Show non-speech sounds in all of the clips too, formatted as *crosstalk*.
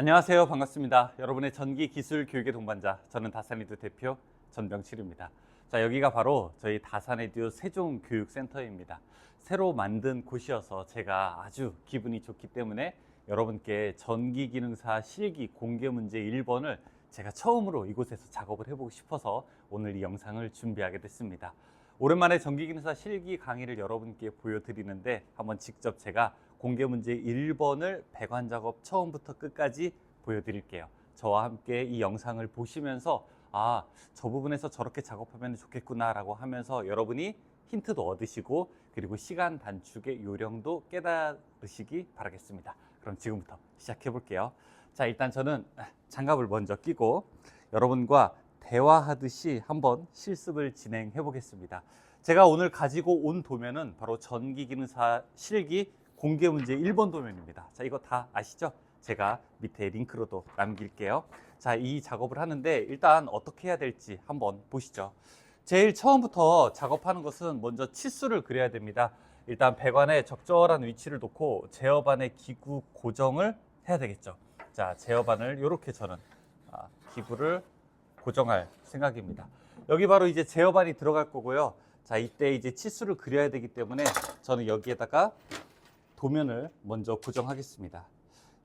안녕하세요. 반갑습니다. 여러분의 전기 기술 교육의 동반자, 저는 다산에듀 대표 전병칠입니다. 자, 여기가 바로 저희 다산에듀 세종 교육센터입니다. 새로 만든 곳이어서 제가 아주 기분이 좋기 때문에 여러분께 전기 기능사 실기 공개 문제 1번을 제가 처음으로 이곳에서 작업을 해보고 싶어서 오늘 이 영상을 준비하게 됐습니다. 오랜만에 전기기능사 실기 강의를 여러분께 보여드리는데 한번 직접 제가 공개 문제 1번을 배관 작업 처음부터 끝까지 보여드릴게요. 저와 함께 이 영상을 보시면서 아, 저 부분에서 저렇게 작업하면 좋겠구나라고 하면서 여러분이 힌트도 얻으시고 그리고 시간 단축의 요령도 깨달으시기 바라겠습니다. 그럼 지금부터 시작해 볼게요. 자, 일단 저는 장갑을 먼저 끼고 여러분과 대화하듯이 한번 실습을 진행해 보겠습니다. 제가 오늘 가지고 온 도면은 바로 전기기능사 실기 공개 문제 1번 도면입니다. 자, 이거 다 아시죠? 제가 밑에 링크로도 남길게요. 자, 이 작업을 하는데 일단 어떻게 해야 될지 한번 보시죠. 제일 처음부터 작업하는 것은 먼저 치수를 그려야 됩니다. 일단 배관에 적절한 위치를 놓고 제어반의 기구 고정을 해야 되겠죠. 자, 제어반을 이렇게 저는 아, 기구를 고정할 생각입니다. 여기 바로 이제 제어반이 들어갈 거고요. 자, 이때 이제 치수를 그려야 되기 때문에 저는 여기에다가 도면을 먼저 고정하겠습니다.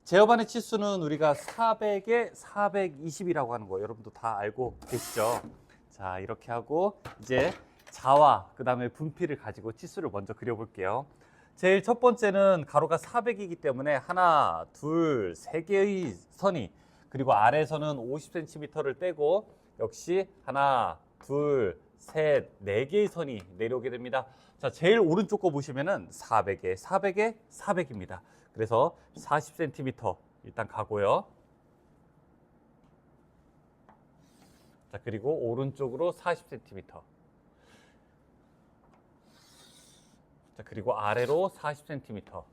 제어반의 치수는 우리가 400에 420이라고 하는 거 여러분도 다 알고 계시죠? 자, 이렇게 하고 이제 자와 그 다음에 분필을 가지고 치수를 먼저 그려 볼게요. 제일 첫 번째는 가로가 400이기 때문에 하나, 둘, 세 개의 선이 그리고 아래에서는 50cm를 떼고 역시 하나, 둘, 셋, 네 개의 선이 내려오게 됩니다. 자, 제일 오른쪽 거 보시면은 400에 400에 400입니다. 그래서 40cm 일단 가고요. 자, 그리고 오른쪽으로 40cm. 자, 그리고 아래로 40cm.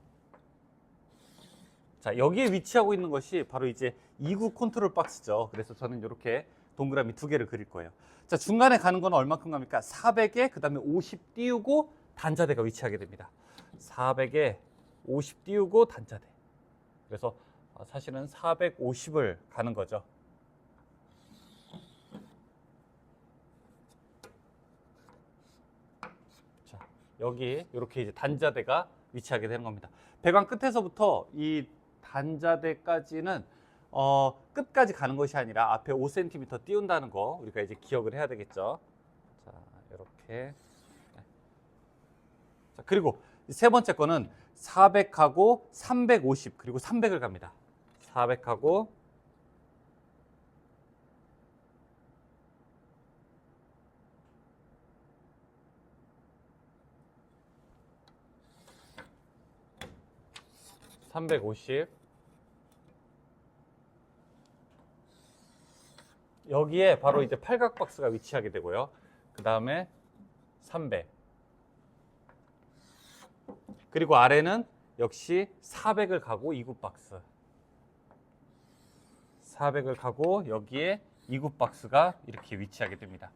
자, 여기에 위치하고 있는 것이 바로 이제 2구 컨트롤 박스죠. 그래서 저는 이렇게 동그라미 두 개를 그릴 거예요. 자, 중간에 가는 건 얼마큼 갑니까? 400에 그다음에 50 띄우고 단자대가 위치하게 됩니다. 400에 50 띄우고 단자대. 그래서 사실은 450을 가는 거죠. 자, 여기 이렇게 이제 단자대가 위치하게 되는 겁니다. 배관 끝에서부터 이 단자대까지는 어, 끝까지 가는 것이 아니라 앞에 5cm 띄운다는 거 우리가 이제 기억을 해야 되겠죠. 자, 이렇게. 자, 그리고 세 번째 거는 400하고 350 그리고 300을 갑니다. 400하고 (350) 여기에 바로 이제 팔각 박스가 위치하게 되고요. 그 다음에 300. 그리고 아래는 역시 400을 가고 2구 박스. 400을 가고 여기에 2구 박스가 이렇게 위치하게 됩니다.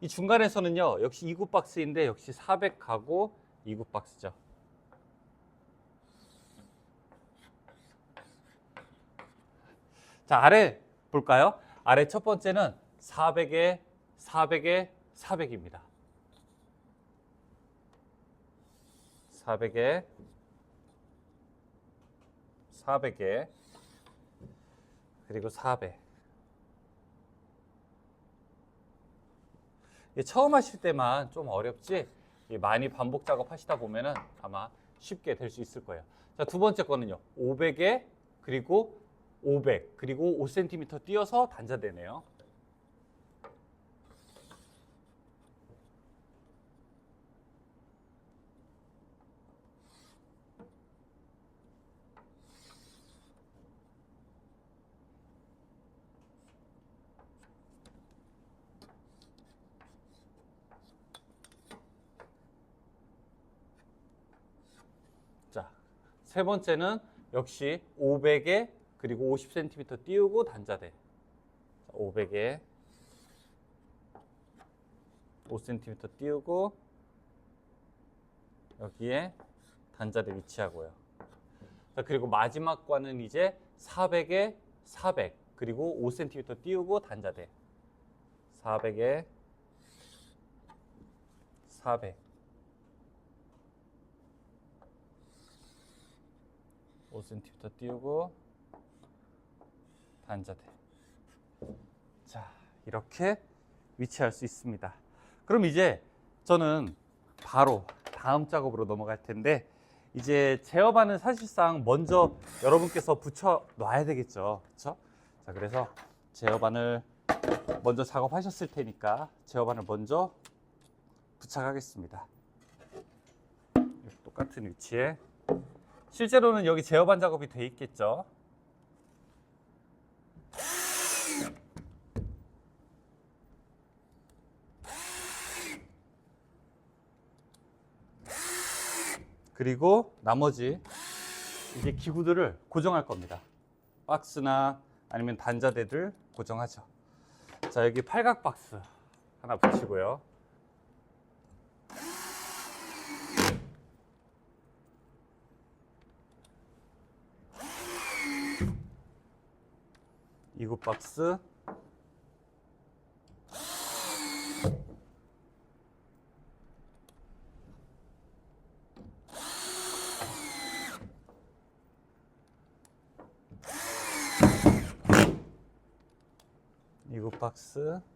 이 중간에서는요, 역시 2구 박스인데 역시 400 가고 2구 박스죠. 자, 아래 볼까요? 아래 첫 번째는 400에 400에 400입니다. 400에 400에 그리고 400. 처음 하실 때만 좀 어렵지 많이 반복 작업 하시다 보면은 아마 쉽게 될 수 있을 거예요. 자, 두 번째 거는요. 500에 그리고 500 그리고 5cm 띄어서 단자되네요. 자, 세 번째는 역시 500에 그리고 50cm 띄우고 단자대. 500에 5cm 띄우고 여기에 단자대 위치하고요. 자, 그리고 마지막 과는 이제 400에 400 그리고 5cm 띄우고 단자대 400에 400 5cm 띄우고 단자대 자 이렇게 위치할 수 있습니다. 그럼 이제 저는 바로 다음 작업으로 넘어갈 텐데 이제 제어반은 사실상 먼저 여러분께서 붙여 놔야 되겠죠. 그렇죠? 자 그래서 제어반을 먼저 작업하셨을 테니까 제어반을 먼저 부착하겠습니다. 똑같은 위치에. 실제로는 여기 제어반 작업이 돼 있겠죠 그리고 나머지 이제 기구들을 고정할 겁니다. 박스나 아니면 단자대들 고정하죠. 자, 여기 팔각 박스 하나 붙이고요. 이구 박스 이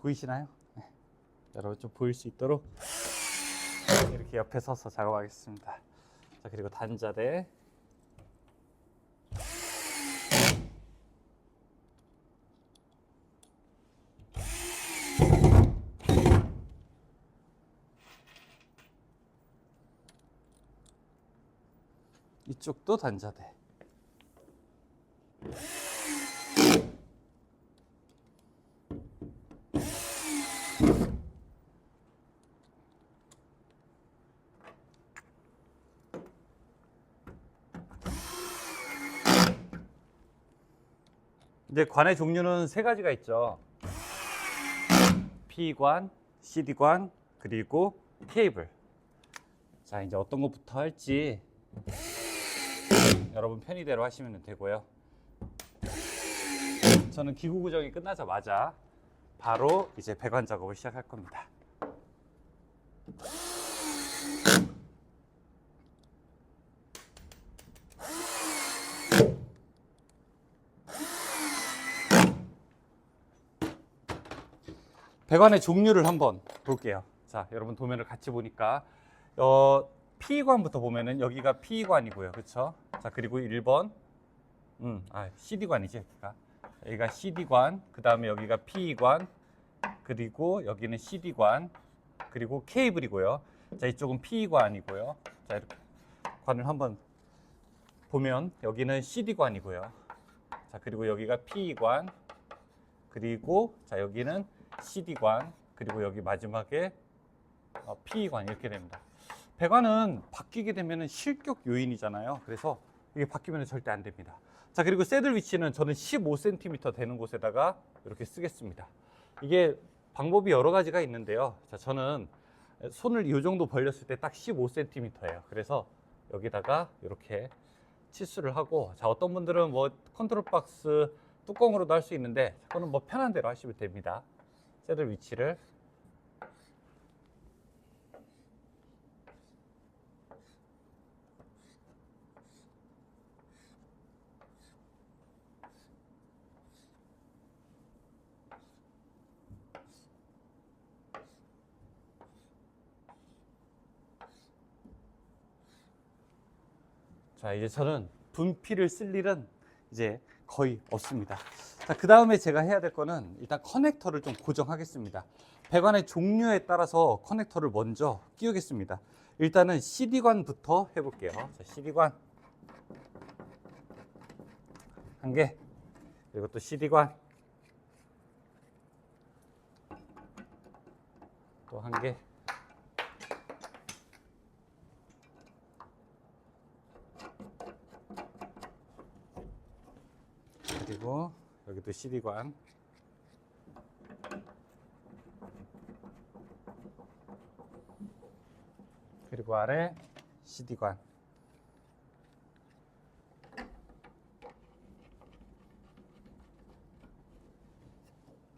보이시나요? 네. 여러분 좀 보일 수 있도록 *laughs* 이렇게 옆에 서서 작업하겠습니다. 자 그리고 단자대 이쪽도 단자대 이제 관의 종류는 세 가지가 있죠. P관, CD관, 그리고 케이블. 자, 이제 어떤 것부터 할지 여러분 편의대로 하시면 되고요. 저는 기구 구정이 끝나자마자 바로 이제 배관 작업을 시작할 겁니다. 배관의 종류를 한번 볼게요. 자, 여러분 도면을 같이 보니까 어, P관부터 보면은 여기가 P관이고요. 그렇죠? 자, 그리고 1번 음, 아, CD관이지, 여기가. 여기가 CD관, 그다음에 여기가 P관, 그리고 여기는 CD관, 그리고 케이블이고요. 자, 이쪽은 P관이고요. 자, 이렇게 관을 한번 보면 여기는 CD관이고요. 자, 그리고 여기가 P관, 그리고 자, 여기는 CD관, 그리고 여기 마지막에 어, PE관 이렇게 됩니다. 배관은 바뀌게 되면 실격 요인이잖아요. 그래서 이게 바뀌면 절대 안 됩니다. 자, 그리고 새들 위치는 저는 15cm 되는 곳에다가 이렇게 쓰겠습니다. 이게 방법이 여러 가지가 있는데요. 자, 저는 손을 이 정도 벌렸을 때 딱 15cm예요. 그래서 여기다가 이렇게 치수를 하고 자, 어떤 분들은 뭐 컨트롤 박스 뚜껑으로도 할 수 있는데 그거는 뭐 편한 대로 하시면 됩니다. 새들 위치를 자, 이제 저는 분필을 쓸 일은 이제 거의 없습니다. 자, 그 다음에 제가 해야 될 거는 일단 커넥터를 좀 고정하겠습니다. 배관의 종류에 따라서 커넥터를 먼저 끼우겠습니다. 일단은 CD관부터 해볼게요. 자, CD관. 한 개. 그리고 또 CD관. 또 한 개. 그리고 여기도 CD관. 그리고 아래 CD관.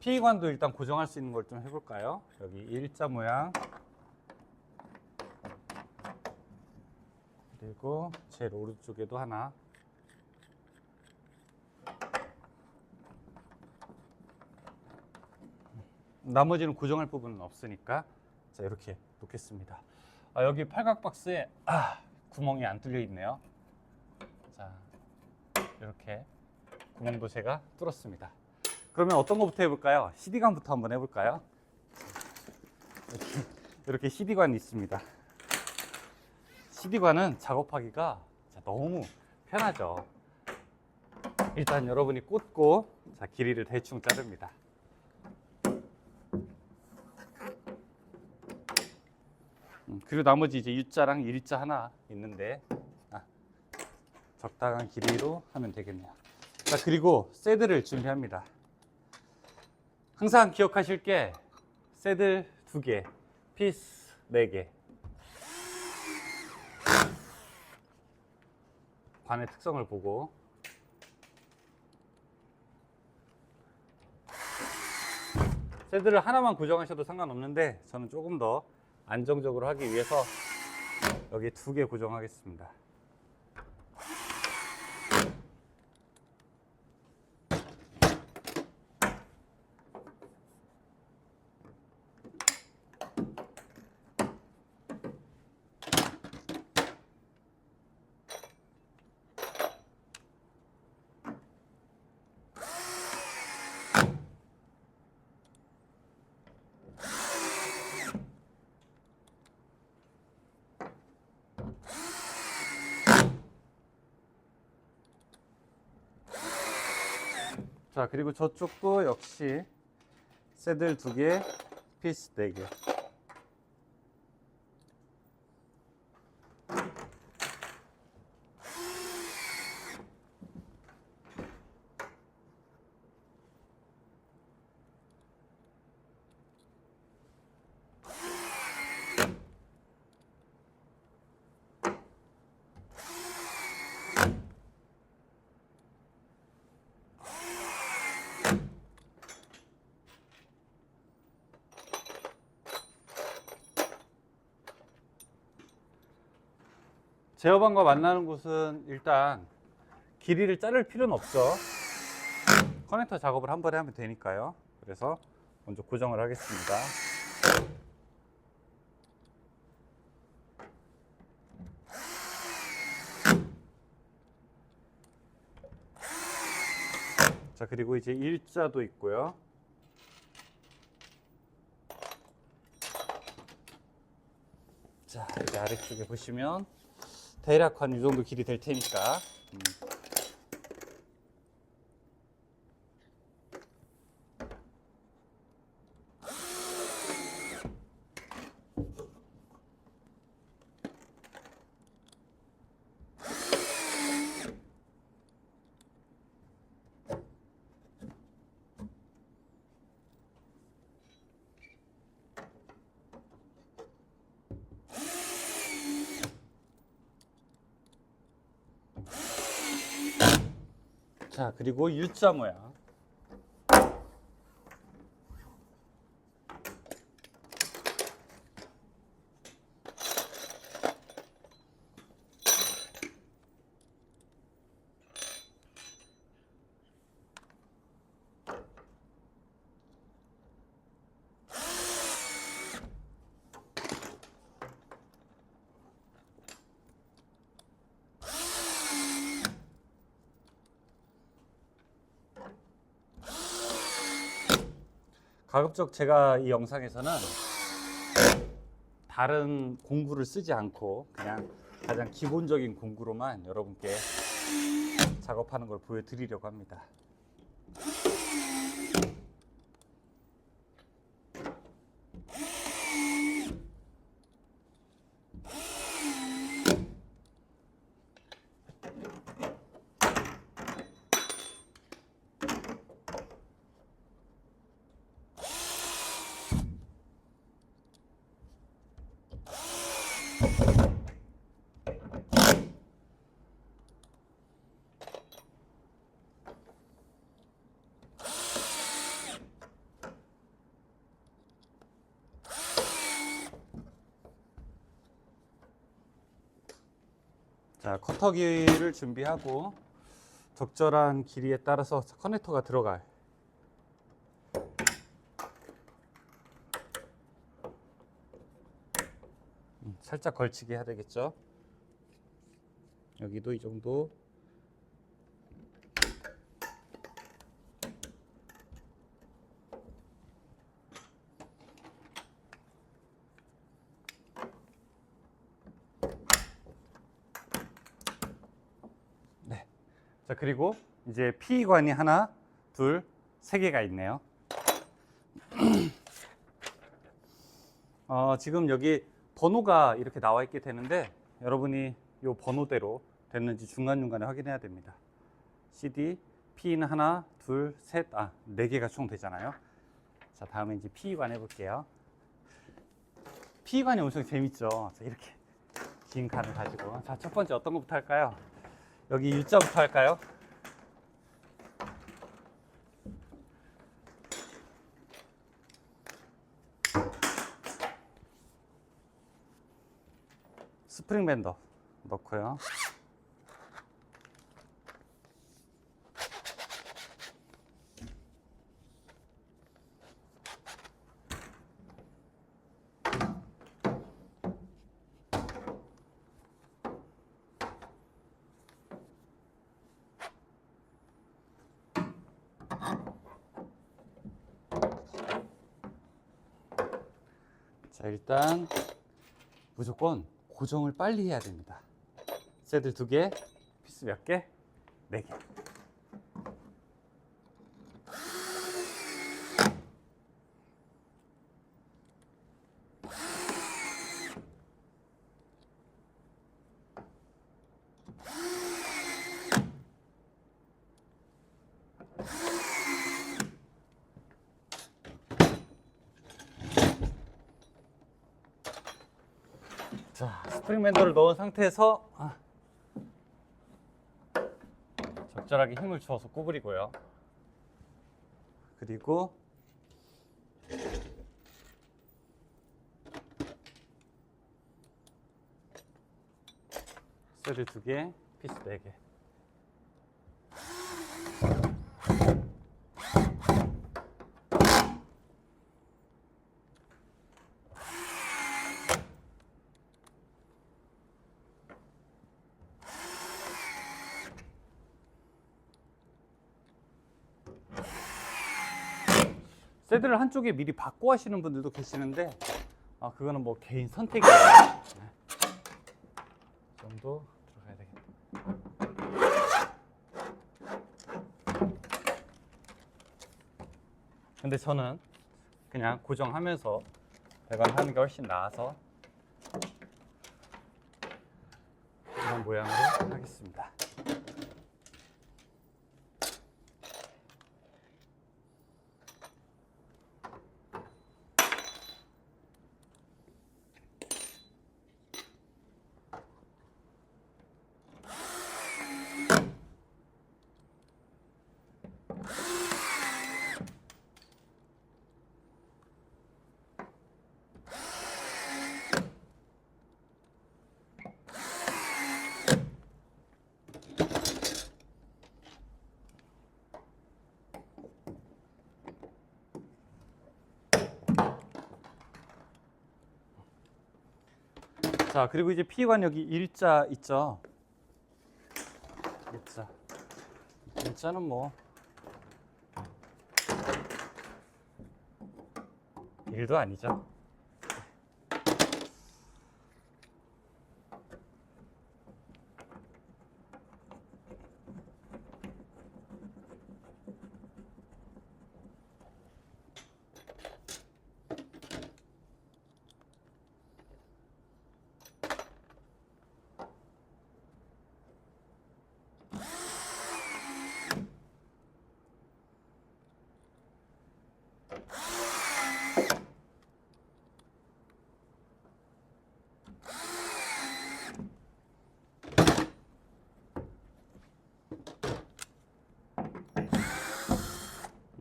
P관도 일단 고정할 수 있는 걸 좀 해볼까요? 여기 일자 모양. 그리고 제일 오른쪽에도 하나. 나머지는 고정할 부분은 없으니까 자 이렇게 놓겠습니다. 아, 여기 팔각 박스에 아, 구멍이 안 뚫려 있네요. 자 이렇게 구멍도 제가 뚫었습니다. 그러면 어떤 것부터 해볼까요? CD관부터 한번 해볼까요? 이렇게, 이렇게 CD관이 있습니다. CD관은 작업하기가 자, 너무 편하죠. 일단 여러분이 꽂고 자, 길이를 대충 자릅니다. 그리고 나머지 이제 U자랑 일자 하나 있는데 아, 적당한 길이로 하면 되겠네요. 자 그리고 새드를 준비합니다. 항상 기억하실 게 새들 두 개, 피스 네 개. 관의 특성을 보고 새들을 하나만 고정하셔도 상관없는데 저는 조금 더 안정적으로 하기 위해서 여기 두 개 고정하겠습니다. 자 그리고 저쪽도 역시 새들 두 개, 피스 네 개. 제어반과 만나는 곳은 일단 길이를 자를 필요는 없죠. 커넥터 작업을 한 번에 하면 되니까요. 그래서 먼저 고정을 하겠습니다. 자, 그리고 이제 일자도 있고요. 자, 이제 아래쪽에 보시면 대략 한 이 정도 길이 될 테니까. 음. 자, 그리고 U자 모양. 가급적 제가 이 영상에서는 다른 공구를 쓰지 않고 그냥 가장 기본적인 공구로만 여러분께 작업하는 걸 보여드리려고 합니다. 자, 커터기를 준비하고 적절한 길이에 따라서 커넥터가 들어갈 음, 살짝 걸치게 해야 되겠죠. 여기도 이 정도. 자, 그리고 이제 피관이 하나, 둘, 세 개가 있네요. *clears throat* 어, 지금 여기 번호가 이렇게 나와 있게 되는데 여러분이 이 번호대로 됐는지 중간중간에 확인해야 됩니다. CD, P는 하나, 둘, 셋, 아, 네 개가 총 되잖아요. 자, 다음에 이제 P관 해볼게요. P관이 엄청 재밌죠. 자, 이렇게 긴 칸을 가지고. 자, 첫 번째 어떤 것부터 할까요? 여기 U자부터 할까요? 스프링 밴더 넣고요. 자, 일단 무조건 고정을 빨리 해야 됩니다. 새들 두 개, 피스 몇 개? 네 개. 자, 스프링 밴더를 넣은 상태에서 아, 적절하게 힘을 주어서 구부리고요. 그리고 쇠를 두 개, 피스 네 개. 세드를 한쪽에 미리 바꿔 하시는 분들도 계시는데 아 그거는 뭐 개인 선택이에요. 네. 이 정도 들어가야 되겠다. 근데 저는 그냥 고정하면서 배관하는 게 훨씬 나아서 이런 모양으로 하겠습니다. 자, 그리고 이제 피관 여기 일자 있죠? 일자. 일자는 뭐 일도 아니죠.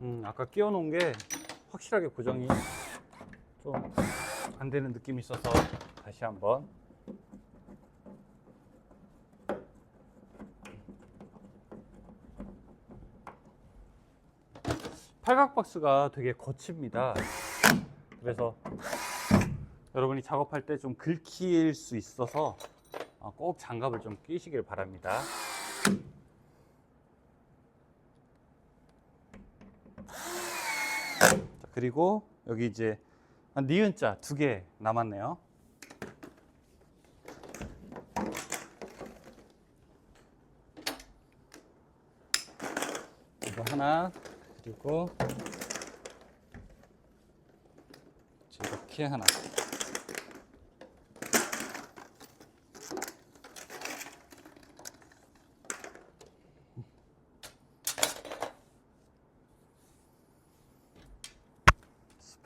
음, 아까 끼워 놓은 게 확실하게 고정이 좀 안 되는 느낌이 있어서 다시 한번 팔각 박스가 되게 거칩니다. 그래서 여러분이 작업할 때 좀 긁힐 수 있어서 어, 꼭 장갑을 좀 끼시길 바랍니다. 그리고 여기 이제 한 니은 자 두 개 남았네요. 이거 하나 그리고 이렇게 하나.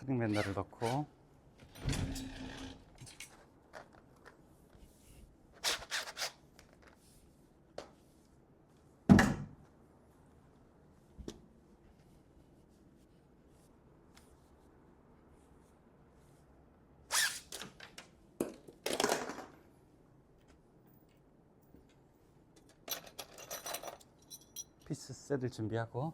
스프링 맨날을 넣고. 피스 셋을 준비하고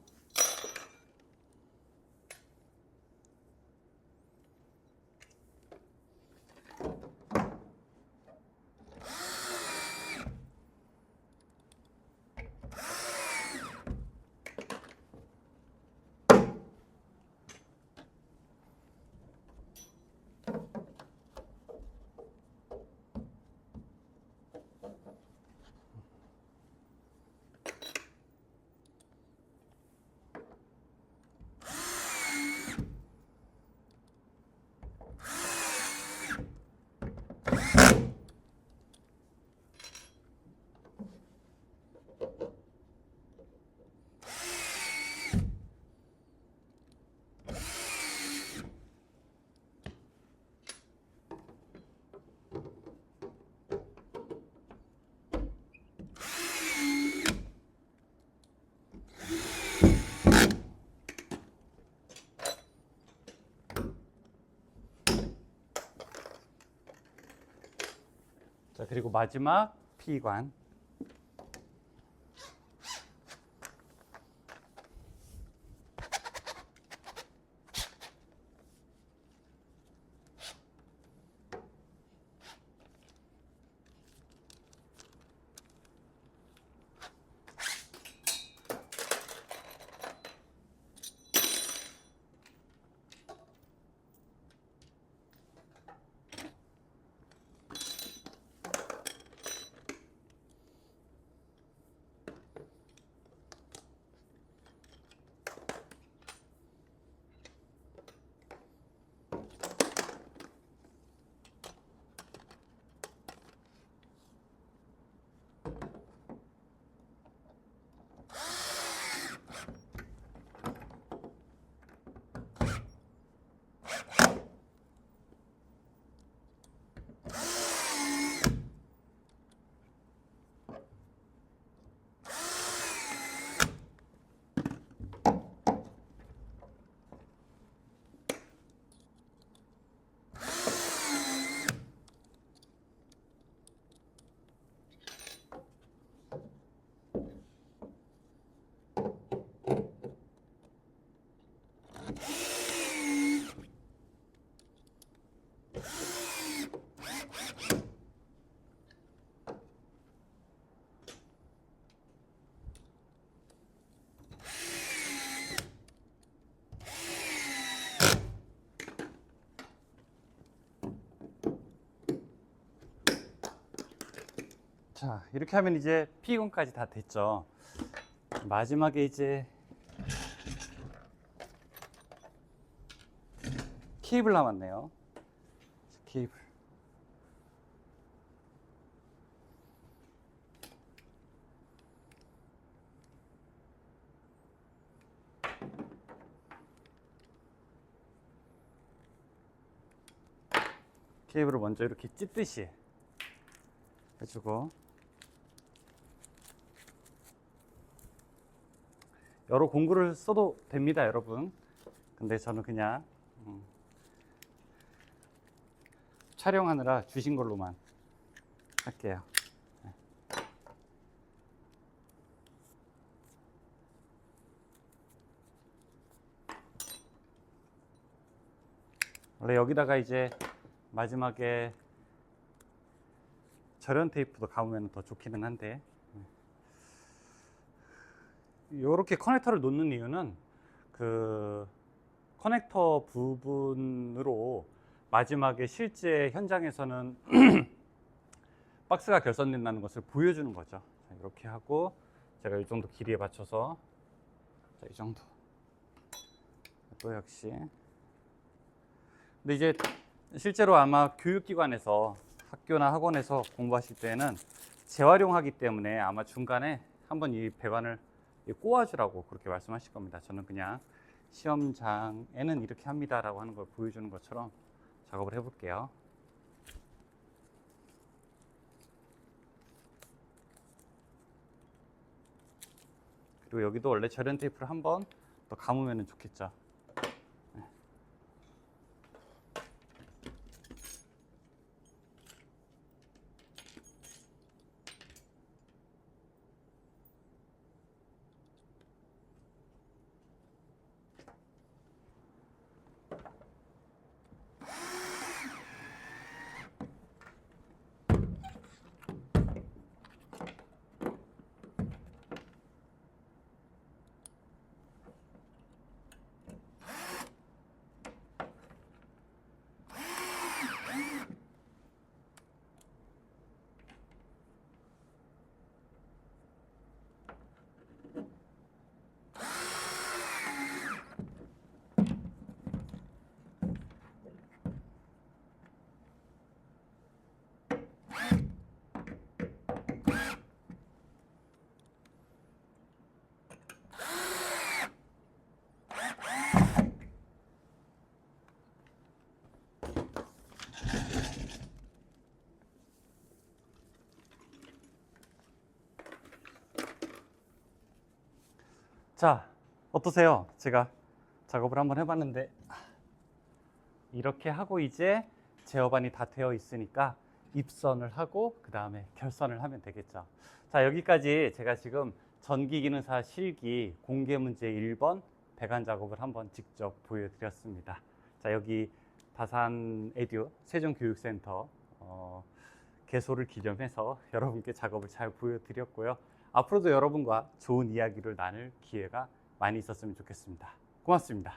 자 그리고 마지막 피관 자 이렇게 하면 이제 피군까지 다 됐죠. 마지막에 이제 케이블 남았네요. 케이블. 케이블을 먼저 이렇게 찢듯이 해주고 여러 공구를 써도 됩니다, 여러분. 근데 저는 그냥 음, 촬영하느라 주신 걸로만 할게요. 네. 원래 여기다가 이제 마지막에 절연 테이프도 감으면 더 좋기는 한데 이렇게 커넥터를 놓는 이유는 그 커넥터 부분으로 마지막에 실제 현장에서는 *clears throat* 박스가 결선된다는 것을 보여주는 거죠. 자, 이렇게 하고 제가 이 정도 길이에 맞춰서 자, 이 정도 또 역시 근데 이제 실제로 아마 교육기관에서 학교나 학원에서 공부하실 때는 재활용하기 때문에 아마 중간에 한번 이 배관을 꼬아주라고 그렇게 말씀하실 겁니다. 저는 그냥 시험장에는 이렇게 합니다라고 하는 걸 보여주는 것처럼 작업을 해볼게요. 그리고 여기도 원래 절연 테이프를 한번 더 감으면 좋겠죠. 자, 어떠세요? 제가 작업을 한번 해봤는데 이렇게 하고 이제 제어반이 다 되어 있으니까 입선을 하고 그 다음에 결선을 하면 되겠죠. 자, 여기까지 제가 지금 전기기능사 실기 공개 문제 1번 배관 작업을 한번 직접 보여드렸습니다. 자, 여기 다산 에듀 세종교육센터 어, 개소를 기념해서 *laughs* 여러분께 작업을 잘 보여드렸고요. 앞으로도 여러분과 좋은 이야기를 나눌 기회가 많이 있었으면 좋겠습니다. 고맙습니다.